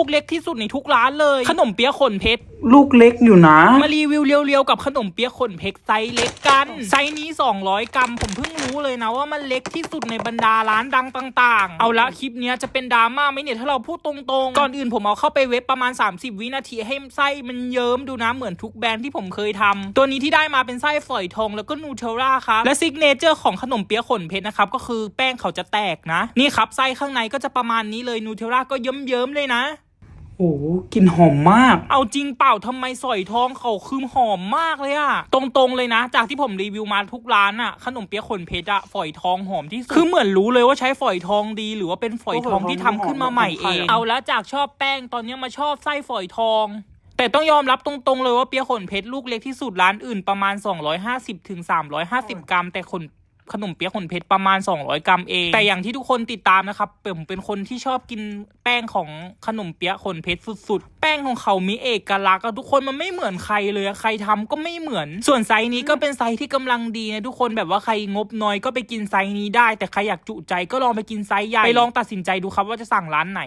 ลูกเล็กที่สุดในทุกร้านเลย ขนมเปี๊ยะขนเพชร ลูกเล็กอยู่นะ มารีวิวเรียวๆกับขนมเปี๊ยะขนเพชรไซส์เล็กกัน ไซส์นี้ 200 กรัม ผมเพิ่งรู้เลยนะว่ามันเล็กที่สุดในบรรดาร้านดังต่าง ๆ เอาละคลิปเนี้ยจะเป็นดราม่าไหมเนี่ยถ้าเราพูดตรงๆ ก่อนอื่นผมเอาเข้าไปเว็บประมาณ 30 วินาทีให้ไส้มันเยิ้มดูนะเหมือนทุกแบรนด์ที่ผมเคยทำตัวนี้ที่ได้มาเป็นไส้ฝอยทองแล้วก็นูเทลล่าครับ และซิกเนเจอร์ของขนมเปี๊ยะขนเพชรนะครับก็คือแป้งเขาจะแตกนะ นี่ครับไส้ข้างในก็จะประมาณนี้เลยนูเทลล่าก็เยิ้มๆเลยนะ โอ้โหกลินหอมมาก เอาจริงเปล่าทำไมสอยทองเขาคือหอมมากเลยอะตรงๆเลยนะ จากที่ผมรีวิวมาทุกร้านอะขนมเปี๊ยะขนเพชรอะฝอยทองหอมที่สุดคือเหมือนรู้เลยว่าใช้ฝอยทองดี หรือว่าเป็นฝอยทองที่ทำขึ้นมาใหม่เอง เอาละจากชอบแป้งตอนนี้มาชอบไส้ฝอยทองแต่ต้องยอมรับตรงๆเลยว่าเปี๊ยะขนเพชรลูกเล็กที่สุดร้านอื่นประมาณ 250ถึง350 กรัม แต่ขน ขนมเปี๊ยะขนเพชรประมาณ 200 กรัมเอง แต่อย่างที่ทุกคนติดตามนะครับผมเป็นคนที่ชอบกินแป้งของขนมเปี๊ยะขนเพชรสุดๆ แป้งของเขามีเอกลักษณ์อะทุกคนมันไม่เหมือนใครเลยใครทำก็ไม่เหมือน ส่วนไซส์นี้ก็เป็นไซส์ที่กำลังดีนะทุกคนแบบว่าใครงบน้อยก็ไปกินไซส์นี้ได้ แต่ใครอยากจุใจก็ลองไปกินไซส์ใหญ่ไปลองตัดสินใจดูครับว่าจะสั่งร้านไหน